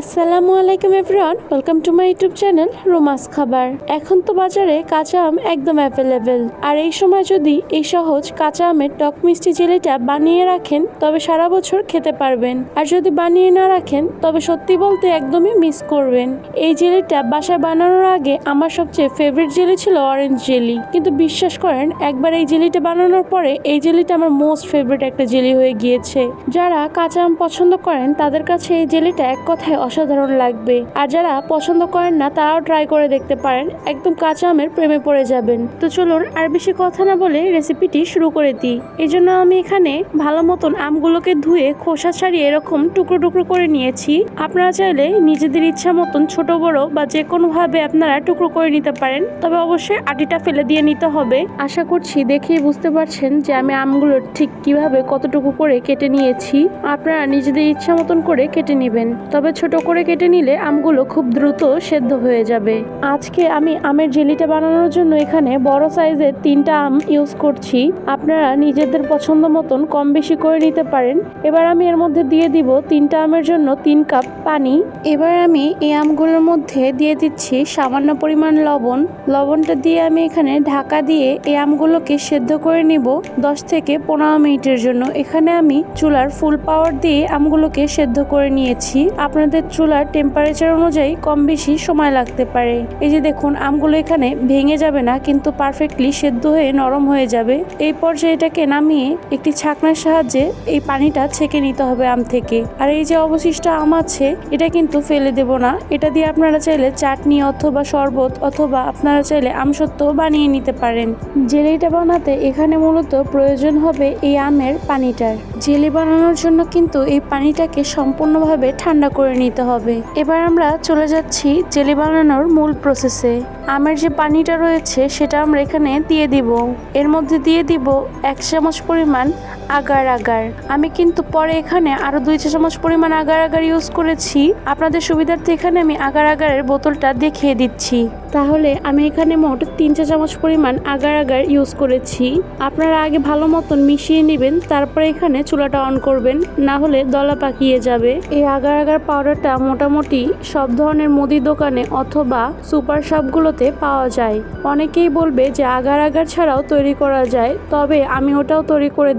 আসসালামু আলাইকুম everyone, welcome to my YouTube channel Roma's খাবার। এখন তো বাজারে কাঁচা আম একদম অ্যাভেলেবেল আর এই সময় যদি এই সহজ কাঁচা আমের টক মিষ্টি জেলিটা বানিয়ে রাখেন, তবে সারা বছর খেতে পারবেন। আর যদি বানিয়ে না রাখেন, তবে সত্যি বলতে একদমই মিস করবেন। এই জেলিটা বাসায় বানানোর আগে আমার সবচেয়ে ফেভারিট জেলি ছিল অরেঞ্জ জেলি কিন্তু বিশ্বাস করেন, একবার এই জেলিটা বানানোর পরে এই জেলিটা আমার মোস্ট ফেভারিট একটা জেলি হয়ে গিয়েছে। যারা কাঁচা আম পছন্দ করেন, তাদের কাছে এই জেলিটা এক কথায় অসাধারণ লাগবে। আর যারা পছন্দ করেন না, তারাও ট্রাই করে দেখতে পারেন। একদম কাঁচা আমের প্রেমে পড়ে যাবেন। তো চলুন আর বেশি কথা না বলে রেসিপিটি শুরু করে দিই। এই জন্য আমি এখানে ভালো মতন আমগুলোকে ধুয়ে খোসা ছাড়িয়ে এরকম টুকরো টুকরো করে নিয়েছি। আপনারা চাইলে নিজেদের ইচ্ছা মতন ছোট, বড় বা যে কোনো ভাবে আপনারা টুকরো করে নিতে পারেন, তবে অবশ্যই আটিটা ফেলে দিয়ে নিতে হবে। আশা করছি দেখেই বুঝতে পারছেন যে আমি আমগুলো ঠিক কীভাবে কতটুকু করে কেটে নিয়েছি। আপনারা নিজেদের ইচ্ছা মতন করে কেটে নেবেন। তবে ছোট করে কেটে নিলে আমগুলো খুব দ্রুত সেদ্ধ হয়ে যাবে। আজকে আমি আমের জেলিটা বানানোর জন্য এখানে বড় সাইজের তিনটা আম ইউজ করছি। আপনারা নিজেদের পছন্দ মতন কম বেশি করে নিতে পারেন। এবার আমি এর মধ্যে দিয়ে দিব তিনটা আমের জন্য তিন কাপ পানি। এবার আমি এই আমগুলোর মধ্যে দিয়ে দিচ্ছি সামান্য পরিমাণ লবণ। লবণটা দিয়ে আমি এখানে ঢাকা দিয়ে এই আমগুলোকে সেদ্ধ করে নিব দশ থেকে পনেরো মিনিটের জন্য। এখানে আমি চুলার ফুল পাওয়ার দিয়ে আমগুলোকে সেদ্ধ করে নিয়েছি। আপনাদের চুলার টেম্পারেচার অনুযায়ী কম বেশি সময় লাগতে পারে। এই যে দেখুন, আমগুলো এখানে ভেঙে যাবে না, কিন্তু পারফেক্টলি সেদ্ধ হয়ে নরম হয়ে যাবে। এই পর্যায়ে এটাকে নামিয়ে একটি ছাকনার সাহায্যে এই পানিটা ছেঁকে নিতে হবে আম থেকে। আর এই যে অবশিষ্ট আম আছে, এটা কিন্তু ফেলে দেব না। এটা দিয়ে আপনারা চাইলে চাটনি অথবা শরবত অথবা আপনারা চাইলে আমসত্ত্ব বানিয়ে নিতে পারেন। জেলিটা বানাতে এখানে মূলত প্রয়োজন হবে এই আমের পানিটার। জেলি বানানোর জন্য কিন্তু এই পানিটাকে সম্পূর্ণভাবে ঠান্ডা করে নিতে হবে। এবার আমরা চলে যাচ্ছি জেলি বানানোর মূল প্রসেসে আমের যে পানিটা রয়েছে, সেটা আমরা এখানে দিয়ে দিব। এর মধ্যে দিয়ে দিব এক চামচ পরিমাণ আগার আগার। আমি কিন্তু পরে এখানে আরও দুই চা চামচ পরিমাণ আগার আগার ইউজ করেছি। আপনাদের সুবিধার্থে এখানে আমি আগার আগারের বোতলটা দেখিয়ে দিচ্ছি। তাহলে আমি এখানে মোট তিন চা চামচ পরিমাণ আগার আগার ইউজ করেছি। আপনারা আগে ভালো মতন মিশিয়ে নেবেন, তারপরে এখানে চুলাটা অন করবেন, না হলে দলা পাকিয়ে যাবে। এই আগার আগার পাউডারটা মোটামুটি সব ধরনের মুদি দোকানে অথবা সুপার শপগুলোতে পাওয়া যায়। অনেকেই বলবে যে আগার আগার ছাড়াও তৈরি করা যায়, তবে আমি ওটাও তৈরি করে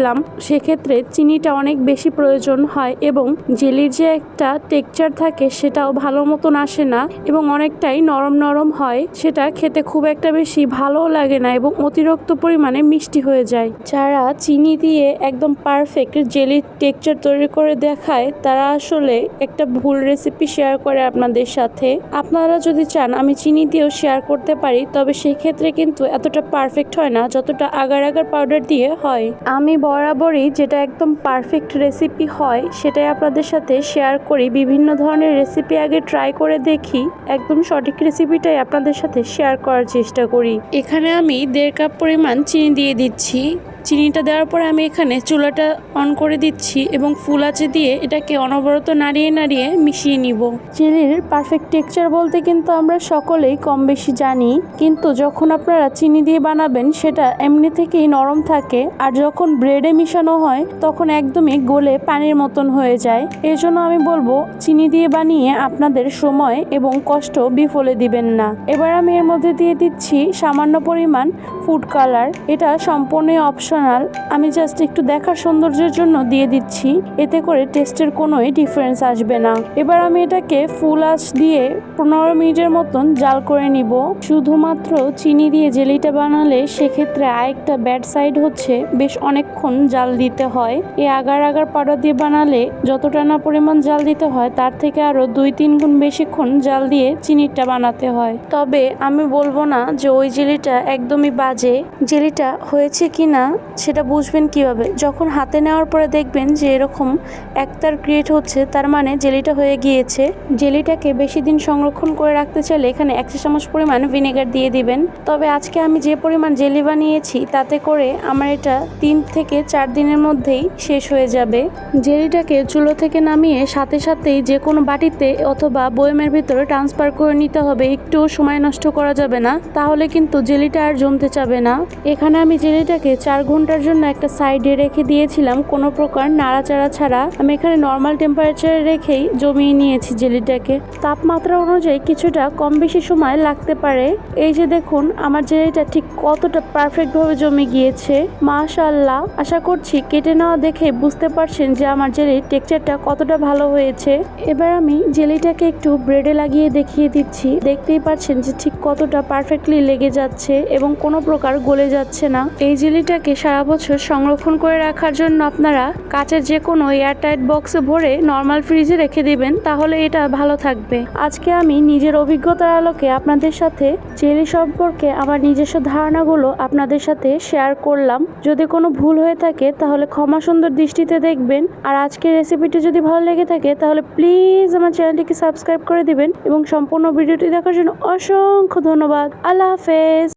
দেখেছিলাম সেক্ষেত্রে চিনিটা অনেক বেশি প্রয়োজন হয় এবং জেলির যে একটা টেক্সচার থাকে সেটাও ভালো মতন আসে না এবং অনেকটাই নরম নরম হয়, সেটা খেতে খুব একটা বেশি ভালোও লাগে না এবং অতিরিক্ত পরিমাণে মিষ্টি হয়ে যায়। যারা চিনি দিয়ে একদম পারফেক্ট জেলির টেক্সচার তৈরি করে দেখায়, তারা আসলে একটা ভুল রেসিপি শেয়ার করে আপনাদের সাথে। আপনারা যদি চান আমি চিনি দিয়েও শেয়ার করতে পারি, তবে সেই ক্ষেত্রে কিন্তু এতটা পারফেক্ট হয় না, যতটা আগার আগার পাউডার দিয়ে হয়। আমি বরাবরই যেটা একদম পারফেক্ট রেসিপি হয়, সেটাই আপনাদের সাথে শেয়ার করি। বিভিন্ন ধরনের রেসিপি আগে ট্রাই করে দেখি। একদম সঠিক রেসিপিটাই আপনাদের সাথে শেয়ার করার চেষ্টা করি। এখানে আমি দেড় কাপ পরিমাণ চিনি দিয়ে দিচ্ছি। চিনিটা দেওয়ার পরে আমি এখানে চুলাটা অন করে দিচ্ছি এবং ফুল আঁচে দিয়ে এটাকে অনবরত নাড়িয়ে নাড়িয়ে মিশিয়ে নিব। চিনির পারফেক্ট টেক্সচার বলতে কিন্তু আমরা সকলেই কম বেশি জানি, কিন্তু যখন আপনারা চিনি দিয়ে বানাবেন সেটা এমনি থেকেই নরম থাকে আর যখন ব্রেডে মিশানো হয় তখন একদমই গলে পানির মতন হয়ে যায়। এই জন্য আমি বলব চিনি দিয়ে বানিয়ে আপনাদের সময় এবং কষ্ট বিফলে দিবেন না। এবার আমি এর মধ্যে দিয়ে দিচ্ছি সামান্য পরিমাণ ফুড কালার এটা সম্পূর্ণই অপশনাল আমি জাস্ট একটু দেখার সৌন্দর্যের জন্য দিয়ে দিচ্ছি। এতে করে টেস্টের কোনোই ডিফারেন্স আসবে না। এবার আমি এটাকে ফুল আঁচ দিয়ে পনেরো মিনিটের মতন জাল করে নিব। শুধুমাত্র চিনি দিয়ে জেলিটা বানালে সেক্ষেত্রে আরেকটা ব্যাড সাইড হচ্ছে, বেশ অনেকক্ষণ জাল দিতে হয়। এই আগার আগার পাউডার দিয়ে বানালে যতটা না পরিমাণ জাল দিতে হয়, তার থেকে আরও দুই তিন গুণ বেশিক্ষণ জাল দিয়ে চিনিটা বানাতে হয়। তবে আমি বলব না যে ওই জেলিটা একদমই বাজে। জেলিটা হয়েছে কি না সেটা বুঝবেন কীভাবে? যখন হাতে নেওয়ার পরে দেখবেন যে এরকম একতার ক্রিয়েট হচ্ছে, তার মানে জেলিটা হয়ে গিয়েছে। জেলিটাকে বেশি দিন সংরক্ষণ করে রাখতে চাইলে এখানে একশো চামচ পরিমাণ ভিনেগার দিয়ে দিবেন। তবে আজকে আমি যে পরিমাণ জেলি বানিয়েছি, তাতে করে আমার এটা তিন থেকে চার দিনের মধ্যেই শেষ হয়ে যাবে। জেলিটাকে চুলো থেকে নামিয়ে সাথে সাথেই যে কোনো বাটিতে অথবা বয়মের ভিতরে ট্রান্সফার করে নিতে হবে। একটু সময় নষ্ট করা যাবে না, তাহলে কিন্তু জেলিটা আর জমতে চাবে না। এখানে আমি জেলিটাকে চার ঘণ্টার জন্য একটা সাইডে রেখে দিয়েছিলাম। কোনো প্রকার নাড়াচাড়া ছাড়া আমি এখানে নর্মাল টেম্পারেচারে রেখেই জমিয়ে নিয়েছি জেলিটাকে। তাপমাত্রা অনুযায়ী কিছুটা কম বেশি সময় লাগতে পারে। এই যে দেখুন, আমার জেলিটা ঠিক কতটা পারফেক্ট ভাবে জমে গিয়েছে। মাশাল্লাহ আশা করছি কেটে নেওয়া দেখে বুঝতে পারছেন যে আমার জেলির টেক্সচারটা কতটা ভালো হয়েছে। এবার আমি জেলিটাকে একটু ব্রেডে লাগিয়ে দেখিয়ে দিচ্ছি। দেখতেই পাচ্ছেন যে ঠিক কতটা পারফেক্টলি লেগে যাচ্ছে এবং কোনো প্রকার গলে যাচ্ছে না। এই জেলিটাকে সারা বছর সংরক্ষণ করে রাখার জন্য আপনারা কাচের যে কোনো এয়ারটাইট বক্সে ভরে নর্মাল ফ্রিজে রেখে দিবেন, তাহলে এটা ভালো থাকবে। আজকে আমি নিজের অভিজ্ঞতার আলোকে আপনাদের সাথে জেলি সম্পর্কে আমার নিজস্ব ধারণাগুলো আপনাদের সাথে শেয়ার করলাম। যদি কোনো ভুল হয়ে থাকে, তাহলে ক্ষমা সুন্দর দৃষ্টিতে দেখবেন। আর আজকের রেসিপিটি যদি ভালো লেগে থাকে, তাহলে প্লিজ আমার চ্যানেলটিকে সাবস্ক্রাইব করে দিবেন এবং সম্পূর্ণ ভিডিওটি দেখার জন্য অসংখ্য ধন্যবাদ। আল্লাহ হাফেজ।